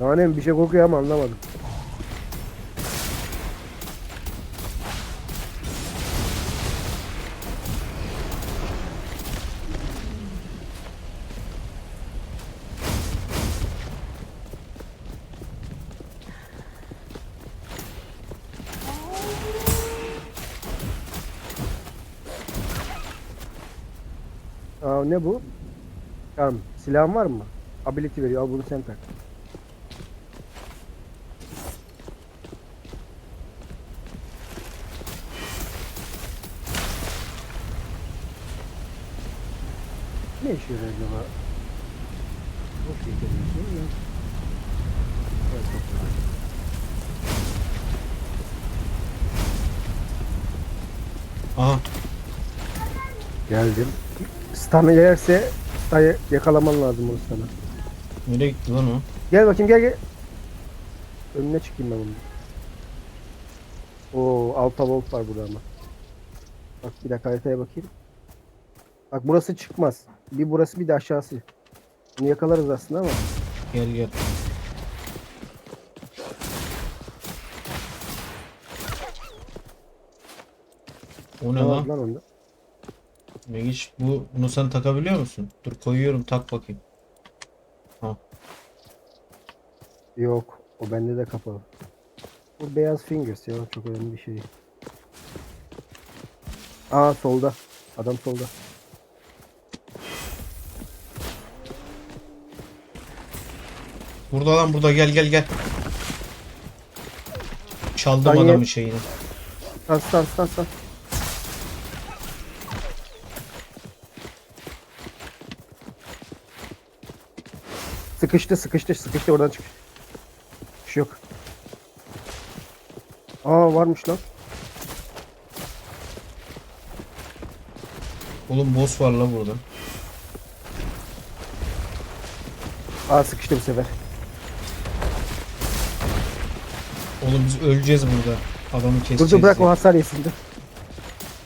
Nanem bir şey kokuyor ama anlamadım. Aa, ne bu? Tamam. Silahın var mı? Ability veriyor. Al bunu sen tak. Boş geçebilirsin ya. Evet, çok güzel. Aha. Geldim. Stun'ı yerse Stun'ı yakalaman lazım onu sana. Nereye gitti lan o? Gel bakayım gel gel. Önüne çıkayım ben bunu. Oo alta volt var burada ama. Bak bir dakika haritaya bakayım. Bak burası çıkmaz. Bir burası bir de aşağısı. Bunu yakalarız aslında ama. Gel gel. O ne Ne lan? lan onda? Megiç bu bunu sen takabiliyor musun? Dur koyuyorum tak bakayım. Yok. O bende de kapalı. Bu beyaz fingers ya. Çok önemli bir şey. Aa solda. Adam solda. Burada lan burada gel gel gel. Çaldım Saniye. adamın şeyini. Stun stun stun stun. Sıkıştı sıkıştı sıkıştı oradan çık. Bir şey yok. Aa varmış lan. Oğlum boss var la burada. Aa sıkıştı bu sefer. Oğlum biz öleceğiz burada. Adamı keseceğiz. Dur bırak o hasar yesin dur.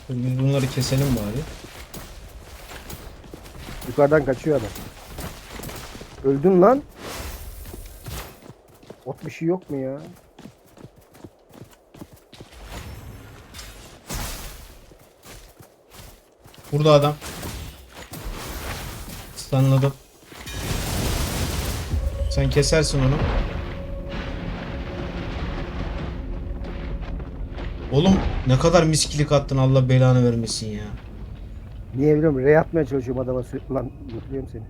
Dur, Biz bunları keselim bari. Yukarıdan kaçıyor adam. Öldün lan. Ot bir şey yok mu ya? Burada adam. Stunladım. Sen kesersin onu. Oğlum ne kadar miskilik attın Allah belanı vermesin ya. Niye biliyor musun? Re atmaya çalışıyorum adama sürekli lan. Mutluyorum seni.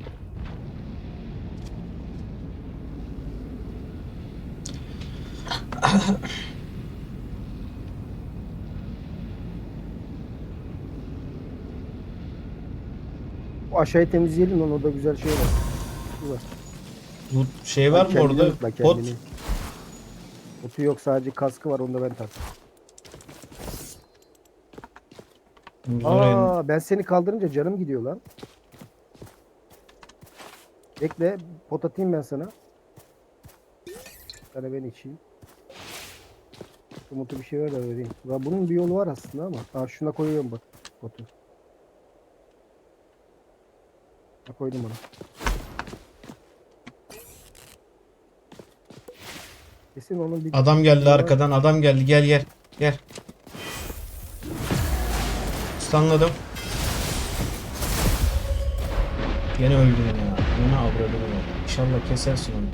Aşağıyı temizleyelim lan orada güzel şey var. Şu var. Bu şey var mı Kendini orada? unutma, Pot. kendini. Yok sadece kaskı var onu da ben taktım. Biz oraya- Aa ben seni kaldırınca canım gidiyor lan. Bekle pot atayım ben sana. Sana ben içeyim. Umutu bir şey ver de vereyim. Ya bunun bir yolu var aslında ama. Aa şuna koyuyorum bak potu. Ha, koydum onu. Kesin onun bir Adam geldi arkadan. Adam geldi. Gel gel. Gel. Stunladım. Gene öldüm ya. Yine avradım ya. İnşallah kesersin onu.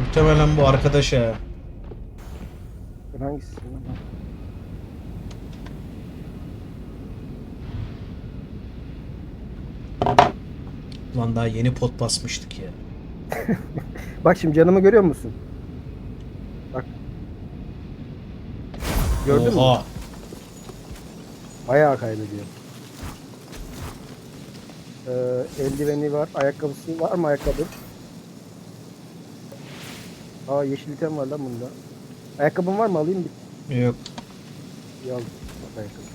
Muhtemelen bu arkadaş ya. Ben hangisi? Lan daha yeni pot basmıştık ya. Bak şimdi canımı görüyor musun? Bak. Gördün mü? Bayağı kaybediyor. Ee, eldiveni var. Ayakkabısı var mı ayakkabı? Aa yeşil item var lan bunda. Ayakkabın var mı alayım bir, Yok. Bak ayakkabı.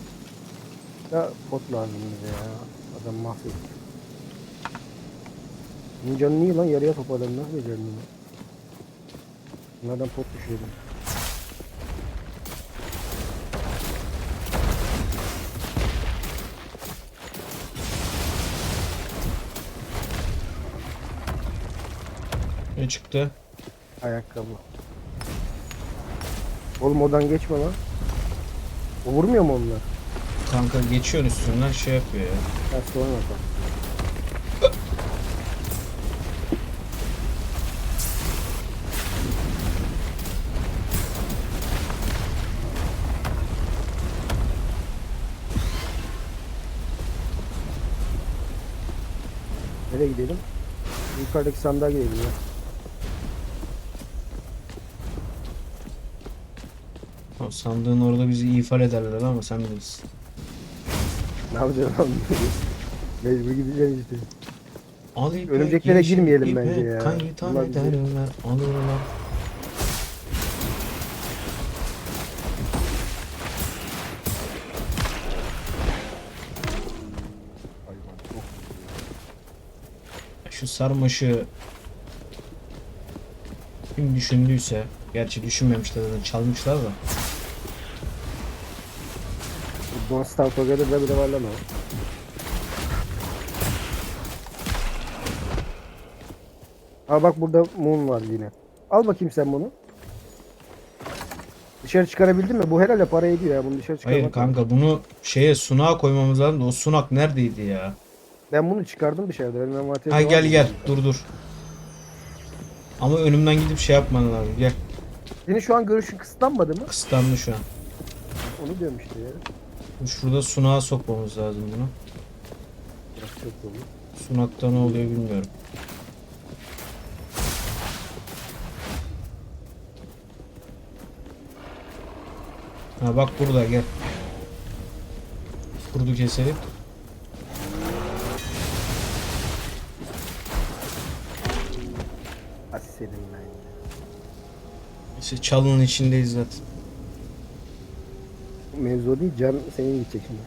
Ya pot lazım bize ya. Adam mahvetti. Bunun canı niye lan yarıya toparladım nasıl becerdin bunu? Bunlardan pot düşüyordu. Ne çıktı? Ayakkabı. Oğlum odan geçme lan. O vurmuyor mu onlar? Kanka geçiyorsun üstünden şey yapıyor ya. Ha sonra bak. Nereye gidelim? Yukarıdaki sandığa gidelim ya. Sandığın orada bizi ifade ederler ama sen bilirsin. Ne yapacağız lan? Mecbur gideceğiz işte. Al ipi, Örümceklere yeşil girmeyelim ipi, bence ya. Kaytan Bunlar bizi- ederler, alırlar. Hayvan çok Şu sarmaşı kim düşündüyse, gerçi düşünmemişler zaten çalmışlar da. Don't Starve Together'da bile var lan o. Aa bak burada Moon var yine. Al bakayım sen bunu. Dışarı çıkarabildin mi? Bu herhalde para ediyor ya. Bunu dışarı çıkarmak. Hayır kanka bunu şeye sunağa koymamız lazım da o sunak neredeydi ya? Ben bunu çıkardım dışarıda. Benim envanterimde Ha var gel mı? gel dur dur. Ama önümden gidip şey yapman lazım gel. Senin şu an görüşün kısıtlanmadı mı? Kısıtlandı şu an. Onu diyorum işte ya. Şurada sunağa sokmamız lazım bunu. Sunakta ne oluyor bilmiyorum. Ha bak burada gel. Kurdu keselim. Senin ben. İşte çalının içindeyiz zaten. Mevzu değil. Can senin gidecek şimdi.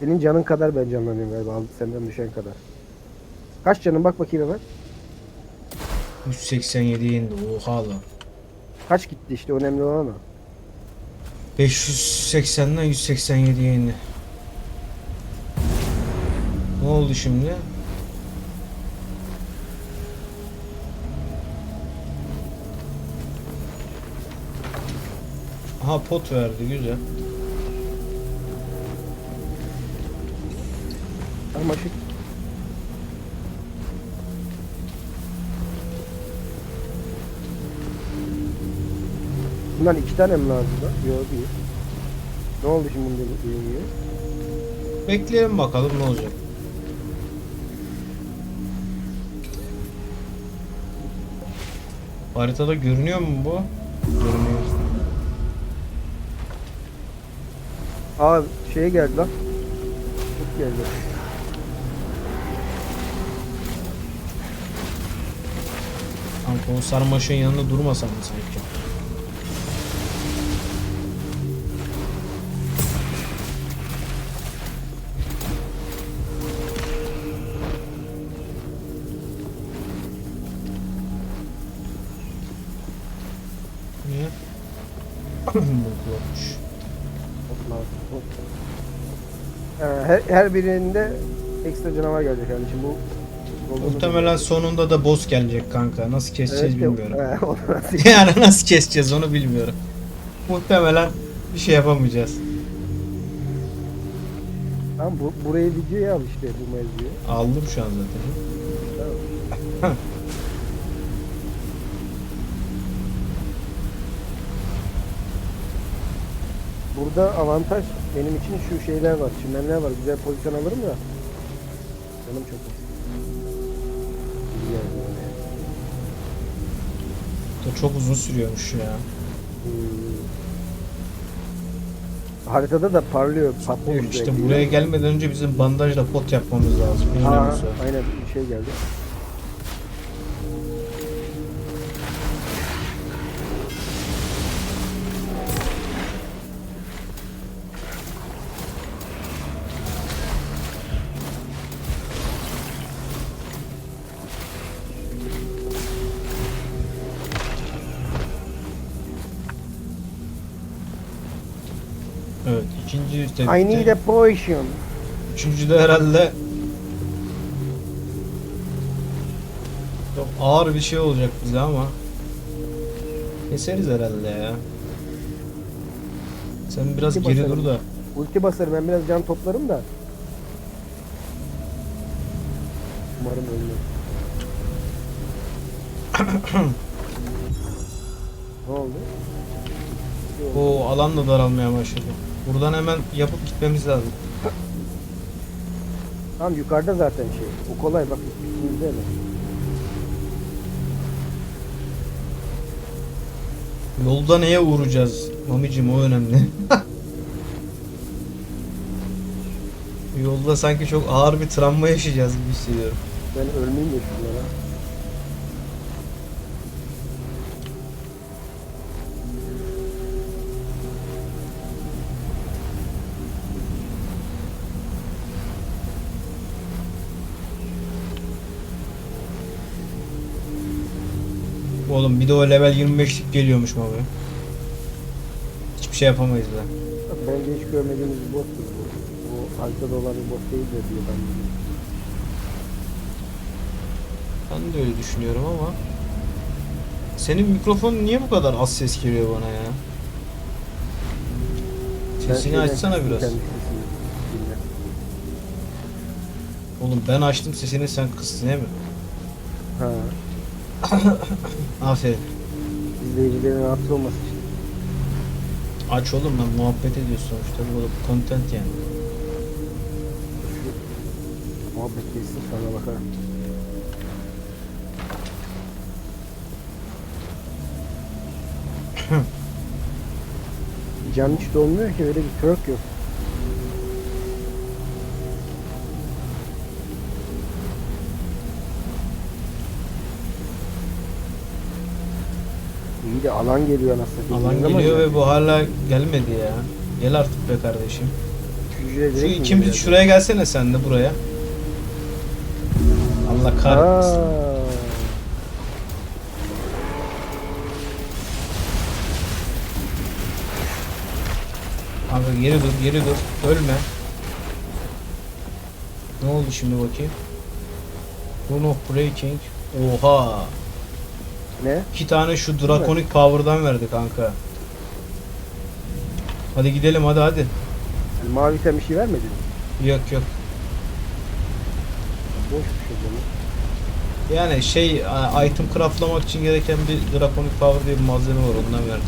Senin canın kadar ben canlanıyorum galiba. al- Senden düşen kadar. Kaç canın bak bakayım hemen. 187'ye indi. Oha lan. Kaç gitti işte önemli olan o. 580'den 187'ye indi. Ne oldu şimdi? Aha pot verdi güzel. Sarmaşık. Bundan iki tane mi lazım da? Yok değil. Ne oldu şimdi bunun iyi Bekleyelim bakalım ne olacak. Haritada görünüyor mu bu? Görünüyor. Aa şeye geldi lan. Çok geldi. O sarmaşığın yanında durmasam mı sanki? Her, birinde ekstra canavar gelecek kardeşim. Bu olduğunu Muhtemelen sonunda da boss gelecek kanka. Nasıl keseceğiz Evet, bilmiyorum. He, onu nasıl- yani nasıl keseceğiz onu bilmiyorum. Muhtemelen bir şey yapamayacağız. Tamam bu, burayı videoya al işte bu mevzuyu. Aldım şu an zaten. Tamam. Burada avantaj benim için şu şeyler var, çimenler var. Güzel pozisyon alırım da. Canım çok öyle. Bu da çok uzun sürüyormuş ya. Hmm. Haritada da parlıyor, patlıyor. İşte buraya gelmeden önce bizim bandajla pot yapmamız lazım. Aa, aynen bir şey geldi. İkinci I need a potion. Üçüncü de herhalde Çok ağır bir şey olacak bize ama keseriz herhalde ya. Sen biraz İki geri basarım. dur da. Ulti basarım ben biraz can toplarım da. Umarım ölmez. ne oldu? O alan da daralmaya başladı. Buradan hemen yapıp gitmemiz lazım. Tamam yukarıda zaten şey. O kolay bak üstümüzde hemen. Yolda neye uğrayacağız? Mamicim o önemli. Yolda sanki çok ağır bir travma yaşayacağız gibi hissediyorum. Ben ölmeyeyim de şunlara. Oğlum bir de o level 25'lik geliyormuş Mami. Hiçbir şey yapamayız be. Bence hiç görmediğimiz bir bottur bu. Bu haritada olan bir bot değil de diyor ben. Ben de öyle düşünüyorum ama. Senin mikrofon niye bu kadar az ses geliyor bana ya? Sesini açsana biraz. Oğlum ben açtım sesini sen kıstın değil mi? Ha. Aferin. İzleyicilerin rahatsız olması için. Aç oğlum ben muhabbet ediyoruz sonuçta. Bu da content yani. Muhabbet geçsin sonra bakarım. Can hiç dolmuyor ki öyle bir perk yok. De alan geliyor satayım. Alan geliyor ve bu hala gelmedi ya. Gel artık be kardeşim. Şu ikimiz şuraya gelsene sen de buraya. Allah kahretsin. Kanka geri dur geri dur. Ölme. Ne oldu şimdi bakayım? Rune of Breaking. Oha. Ne? İki tane şu Draconic Power'dan verdi kanka. Hadi gidelim hadi hadi. Yani mavi sen bir şey vermedin mi? Yok yok. Boş bir şey canım. Yani şey item craftlamak için gereken bir Draconic Power diye bir malzeme var ondan verdi.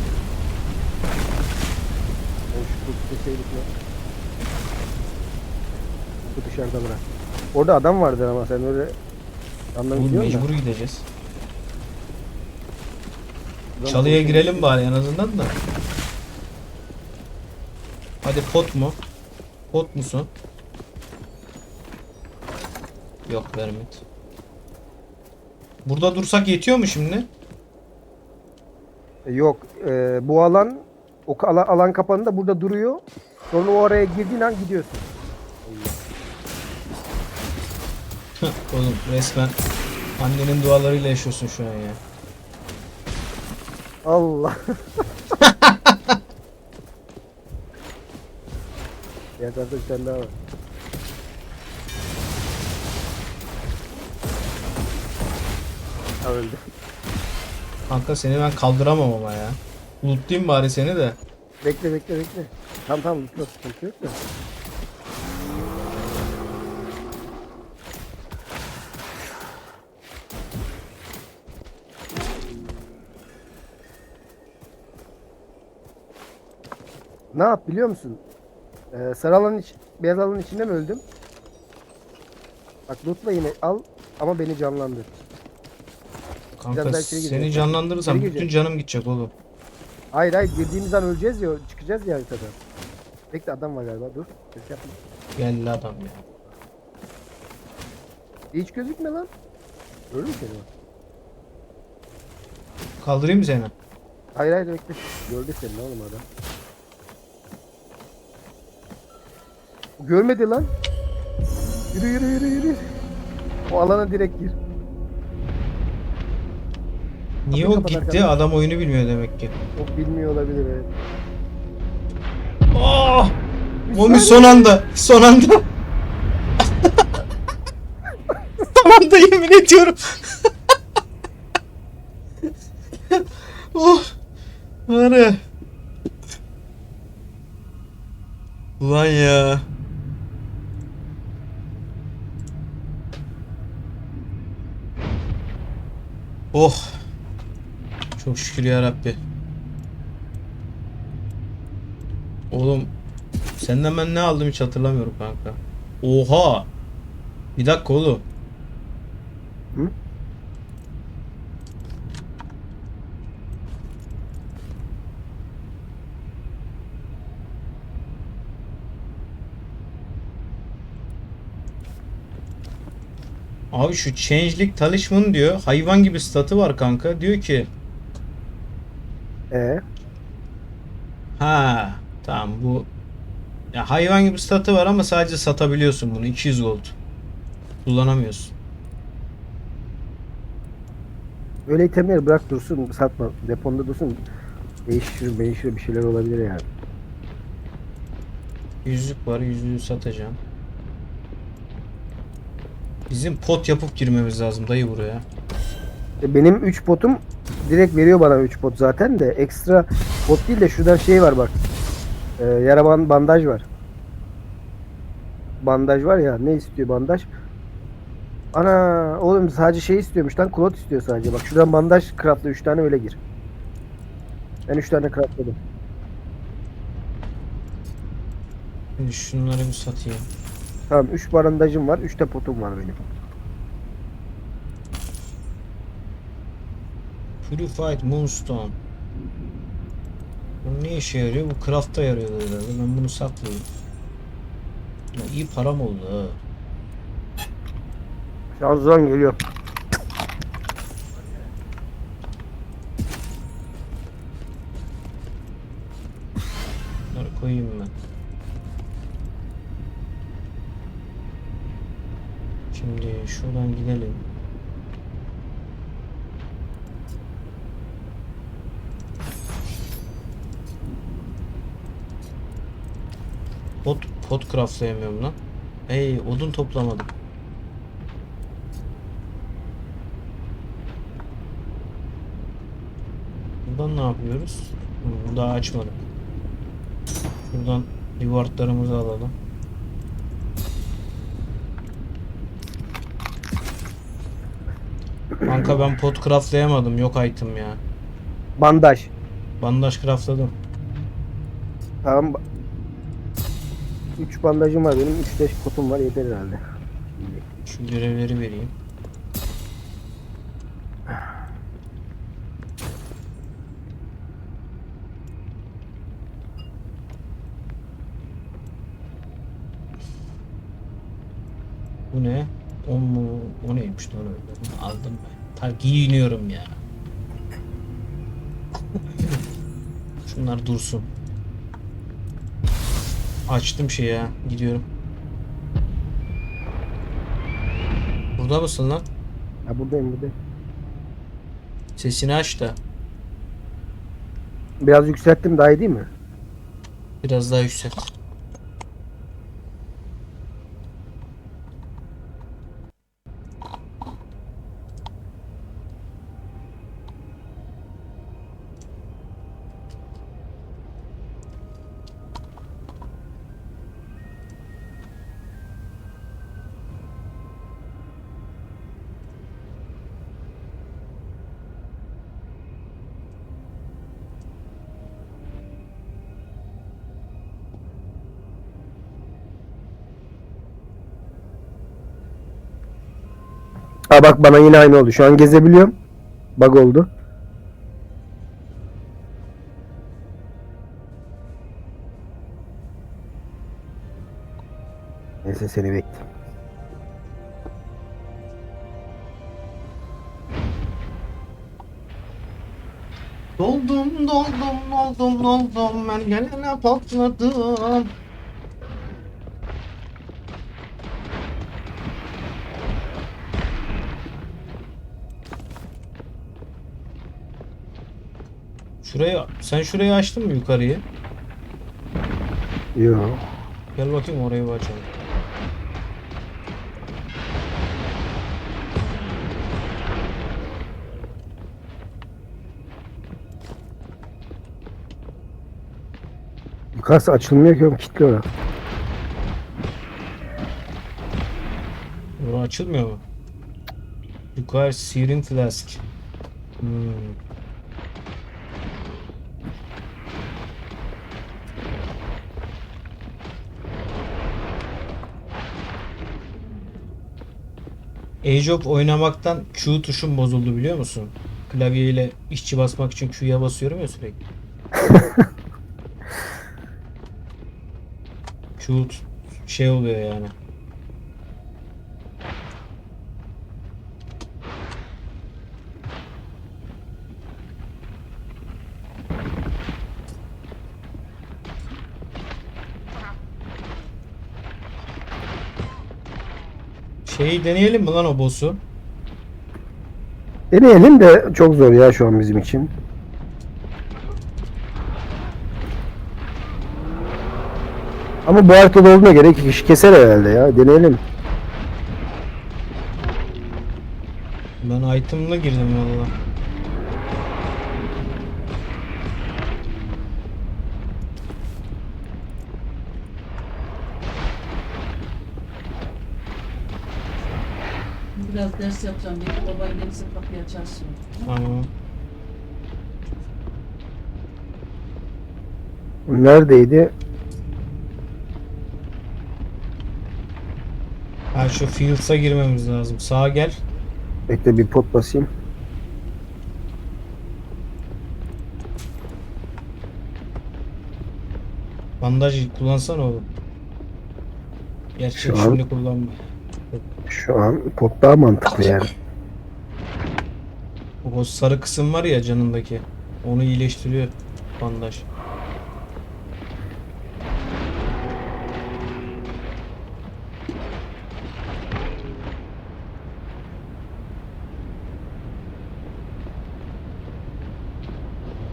Şu kutu deseydik ya. Bu dışarıda bırak. Orada adam vardı ama sen öyle anlam Oğlum gidiyorsun da. mecbur gideceğiz. Çalıya girelim bari en azından da. Hadi pot mu? Pot musun? Yok vermedi. Burada dursak yetiyor mu şimdi? E, Yok. e, bu alan o alan, alan kapanında burada duruyor. Sonra o araya girdiğin an gidiyorsun. Oğlum resmen annenin dualarıyla yaşıyorsun şu an ya. Allah. Tarafta bir tane daha var. Ha, öldü. Kanka seni ben kaldıramam ama ya. Unutayım bari seni de. Bekle bekle bekle. Tamam tamam yok sıkıntı yok da. Ne yap biliyor musun? Ee, sarı alanın iç, beyaz alanın içinde mi öldüm? Bak lootla yine al ama beni canlandır. Kanka Biraz seni gireceğiz. canlandırırsam İçeri bütün canım gidecek oğlum. Hayır hayır girdiğimiz an öleceğiz ya çıkacağız ya haritada. Bekle adam var galiba dur. Ses yapma. Geldi adam ya. Hiç gözükme lan. Ölür mü seni? o? Kaldırayım mı seni? Hayır hayır bekle. Gördü seni oğlum adam. Görmedi lan. Yürü yürü yürü yürü. O alana direkt gir. Niye Kapıyı o kapat gitti? arkadan. Adam oyunu bilmiyor demek ki. O bilmiyor olabilir evet. Oh! Bir Mami son anda. Son anda. son anda yemin ediyorum. Oh. Var ya. Ulan ya. Oh. Çok şükür ya Rabbi. Oğlum senden ben ne aldım hiç hatırlamıyorum kanka. Oha. Bir dakika oğlum. Abi şu changelik talisman diyor. Hayvan gibi statı var kanka. Diyor ki E ha tamam bu ya hayvan gibi statı var ama sadece satabiliyorsun bunu 200 gold. Kullanamıyorsun. öyle itemleri bırak dursun satma. Deponda dursun. Değişir değişir bir şeyler olabilir yani. Yüzlük var. Yüzüğü satacağım. Bizim pot yapıp girmemiz lazım dayı buraya. E, Benim 3 potum direkt veriyor bana 3 pot zaten de ekstra pot değil de şuradan şey var bak. E, yara ban- bandaj var. Bandaj var ya ne istiyor bandaj? Ana oğlum sadece şey istiyormuş lan klot istiyor sadece. Bak şuradan bandaj craftla 3 tane öyle gir. Ben 3 tane craftladım. Şimdi şunları bir satayım. Tamam 3 bandajım var 3 de potum var benim. Purified Moonstone. Bu ne işe yarıyor? Bu craft'a yarıyor herhalde. Ben bunu saklayayım. Ya iyi param oldu ha. Şanzıman geliyor. Craftlayamıyorum lan. Ey odun toplamadım. Buradan ne yapıyoruz? Daha açmadık. Buradan rewardlarımızı alalım. Kanka ben pot craftlayamadım. Yok item ya. Bandaj. Bandaj craftladım. Tamam. 3 bandajım var benim 3 de potum var yeter herhalde. Şu görevleri vereyim. Bu ne? O mu? O neymiş lan? Bunu aldım ben. Ta giyiniyorum ya. Şunlar dursun. Açtım şey ya. Gidiyorum. Burada mısın lan? Ha buradayım buradayım. Sesini aç da. Biraz yükselttim daha iyi değil mi? Biraz daha yükselt. Bak bana yine aynı oldu. Şu an gezebiliyorum. Bug oldu. Neyse seni bekliyorum. Doldum doldum doldum doldum ben gelene patladım. Şurayı sen şurayı açtın mı yukarıyı? Yok. Gel bakayım orayı bir açalım. Kas açılmıyor ki oğlum kilitli açılmıyor mu? Yukarı searing flask. Hmm. Age of oynamaktan Q tuşum bozuldu biliyor musun? Klavyeyle işçi basmak için Q'ya basıyorum ya sürekli. Q şey oluyor yani. Şeyi deneyelim mi lan o boss'u? Deneyelim de çok zor ya şu an bizim için. Ama bu haritada olduğuna göre iki kişi keser herhalde ya. Deneyelim. Ben item'la girdim valla. Biraz ders yapacağım. Belki baban gelirse kapıyı açarsın. Tamam. Neredeydi? Ha şu Fields'a girmemiz lazım. Sağa gel. Bekle bir pot basayım. Bandaj kullansana oğlum. Gerçi Şu an- şimdi kullanma. Şu an pot daha mantıklı yani. O sarı kısım var ya canındaki. Onu iyileştiriyor bandaj.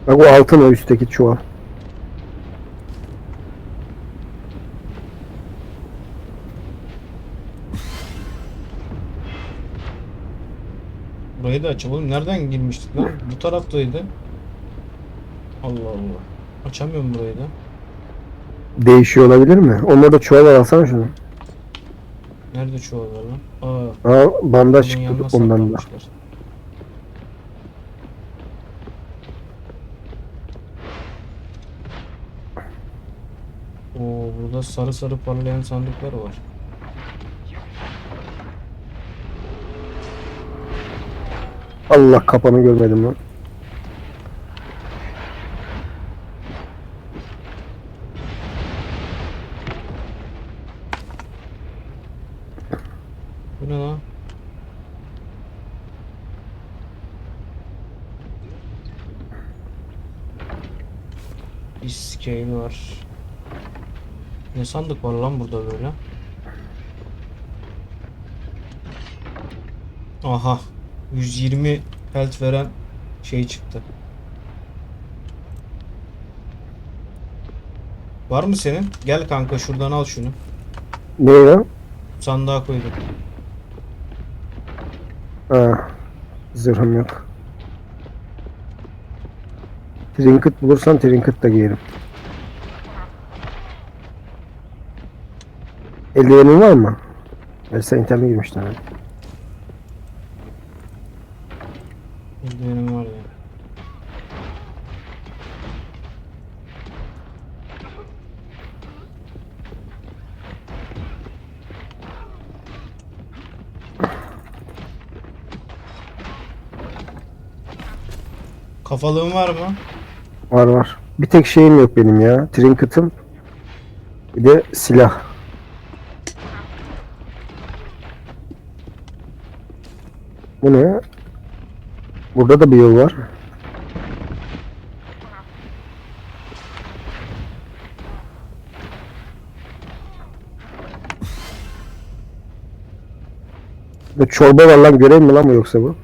Bak o altın o üstteki çuval. Burayı da aç oğlum. Nereden girmiştik lan? Bu taraftaydı. Allah Allah. Açamıyorum burayı da. Değişiyor olabilir mi? Onlarda da çuval alsana şunu. Nerede çuval var lan? Aa. Aa bandaj çıktı ondan da. Oo, burada sarı sarı parlayan sandıklar var. Allah kapanı görmedim lan. Bu ne lan? Scale var. Ne sandık var lan burada böyle? Aha. 120 pelt veren şey çıktı. Var mı senin? Gel kanka şuradan al şunu. Ne ya? Sandığa koydum. Ha. Zırhım yok. Trinket bulursan trinket da giyerim. Eldivenin var mı? Versen internete girmiştin herhalde. Eldivenim var ya. Kafalığın var mı? Var var. Bir tek şeyim yok benim ya. Trinket'ım. Bir de silah. Bu ne? Burada da bir yol var. Bu çorba var lan görev mi lan bu yoksa bu?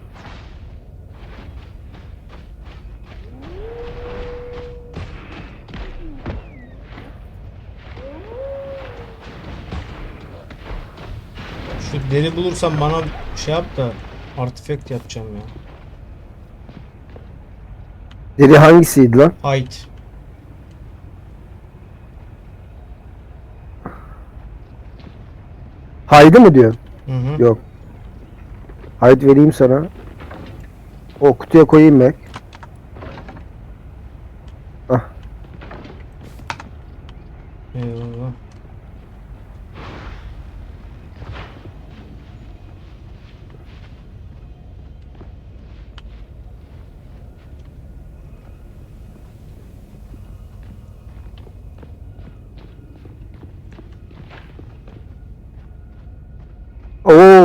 Beni bulursan bana şey yap da artifact yapacağım ya. Dedi hangisiydi lan? Hide. Haydi mı diyor? Yok. Haydi vereyim sana. O kutuya koyayım bak.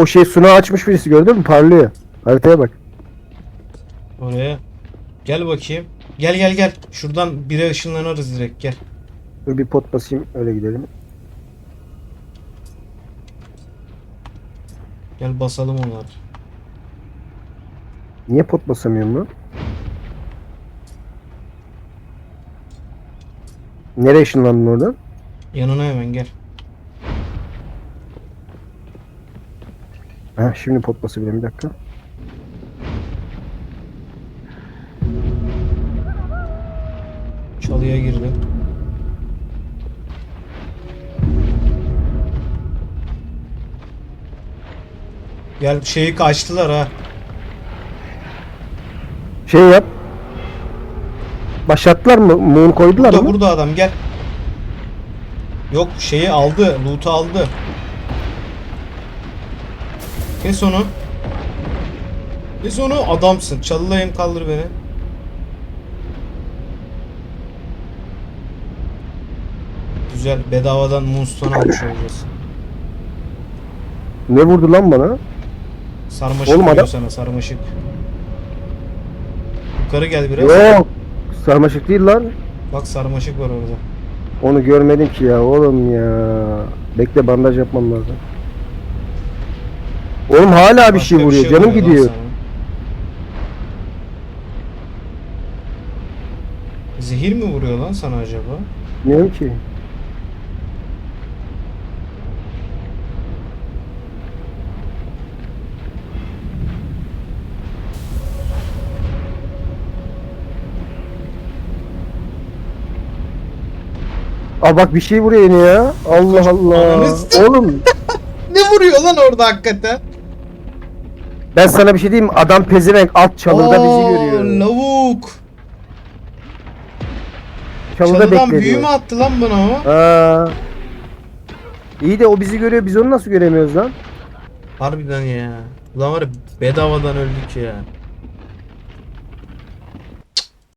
Oo şey suna açmış birisi gördün mü? Parlıyor. Haritaya bak. Oraya. Gel bakayım. Gel gel gel. Şuradan bire ışınlanırız direkt gel. Dur bir pot basayım öyle gidelim. Gel basalım onları. Niye pot basamıyorum lan? Nereye ışınlandın oradan? Yanına hemen gel. Ha şimdi pot basabilirim bir dakika. Çalıya girdim. Gel şeyi kaçtılar ha. Şey yap. Başlattılar mı? Moon koydular Burada mı? burada adam gel. Yok şeyi aldı. Loot'u aldı. Kes onu. Kes onu adamsın. Çalılayım kaldır beni. Güzel bedavadan Moonstone almış olacağız. Ne vurdu lan bana? Sarmaşık Oğlum adam- sana sarmaşık. Yukarı gel biraz. Yok. Sarmaşık değil lan. Bak sarmaşık var orada. Onu görmedim ki ya oğlum ya. Bekle bandaj yapmam lazım. Oğlum hala bir Başka şey vuruyor. Canım vuruyor lan gidiyor. sana. Zehir mi vuruyor lan sana acaba? Bilmiyorum ki. Aa bak bir şey vuruyor yine ya. Allah Allah. Ananı s- Oğlum Ne vuruyor lan orada hakikaten? Ben sana bir şey diyeyim mi? Adam pezevenk alt çalıda bizi görüyor. Lavuk. Çalıda Çalıdan büyü bekleniyor. mü attı lan bana o? Aa. İyi de o bizi görüyor. Biz onu nasıl göremiyoruz lan? Harbiden ya. Ulan var ya bedavadan öldük ya.